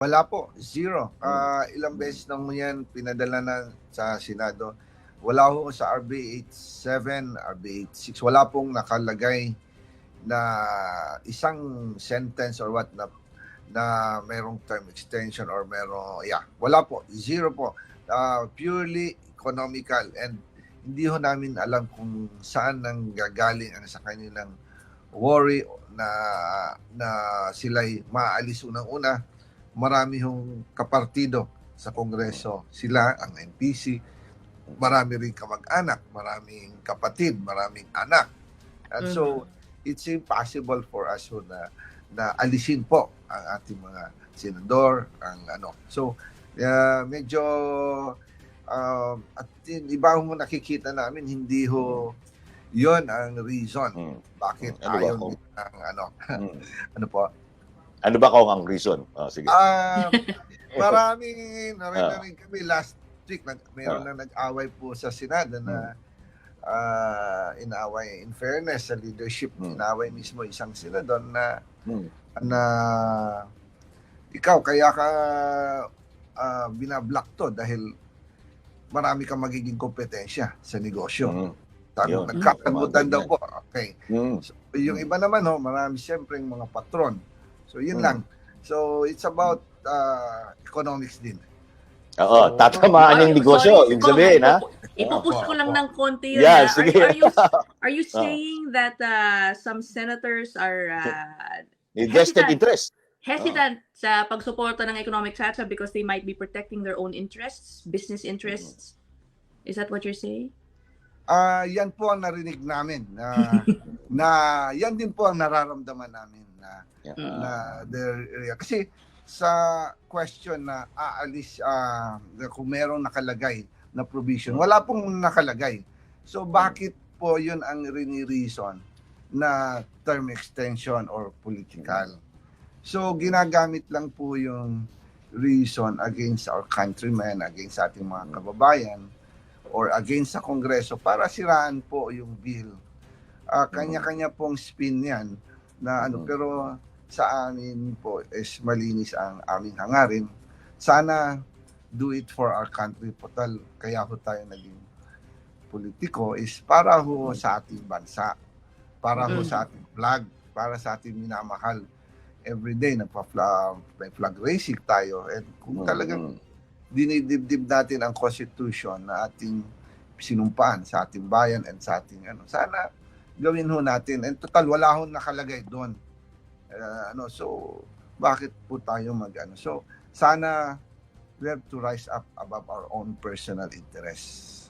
Wala po, zero. Ah, ilang beses nang mo yan pinadala na sa Senado. Wala ho sa RB 87, RB 86, wala pong nakalagay na isang sentence or what na na merong term extension or merong yeah. Wala po zero po. Ah, purely economical. And hindi ho namin alam kung saan nang gagaling ang sa kanilang worry na na sila'y maalis unang-una marami hong kapartido sa Kongreso. Sila, ang NPC, marami rin kamag-anak, maraming kapatid, maraming anak. And so, it's impossible for us ho na, na alisin po ang ating mga senador, ang ano. So, uh, medyo, um, at yun, iba ho nakikita namin, hindi ho, yon ang reason Mm. bakit Ano ba ayaw nila ang ano, Mm. ano po, Ano ba kung ang reason? Ah, sige. Ah, maraming narinig kami last week nag mayroon na nag-away po sa Senado na ah, inaway in fairness sa leadership Hmm. inaway mismo isang senador na Mm. na ikaw kaya ka ah, binablock to dahil marami kang magiging kompetensya sa negosyo. Mm. Sabi, Yun. nagkakagutan daw po. Okay. Mm. So, yung iba naman ho, marami siyempre yung mga patron. So yun Mm. lang. So it's about uh, economics din. Oo, tatamaan yung negosyo. sorry, Yung sabihin, ha? Ipupush ko lang ng konti yun. Yeah, ah. sige. Are, are you, are you saying that uh, some senators are uh, May vested Hesitant. interest. hesitant sa pagsuporta ng economic satsa because they might be protecting their own interests, business interests? Is that what you're saying? Ah, yan po ang narinig namin na na yan din po ang nararamdaman namin na Yeah. Na there kasi sa question na aalis ah, na kung merong nakalagay na provision, wala pong nakalagay. So bakit po 'yun ang rini-reason na term extension or political? So ginagamit lang po yung reason against our countrymen, against ating mga kababayan or against sa Kongreso para siraan po yung bill. Ah, kanya-kanya pong spin 'yan na ano Mhm. pero sa amin po is malinis ang aming hangarin. Sana do it for our country po tal. Kaya ho tayo naging politiko is para ho sa ating bansa. Para ho Mm. sa ating flag, para sa ating minamahal. Every day nagpa-flag, may flag racing tayo and kung Mm, talagang mm. dinidibdib natin ang constitution na ating sinumpaan sa ating bayan and sa ating ano sana gawin ho natin. And total wala ho nakalagay doon. Uh, ano so bakit po tayo mag ano so sana we have to rise up above our own personal interests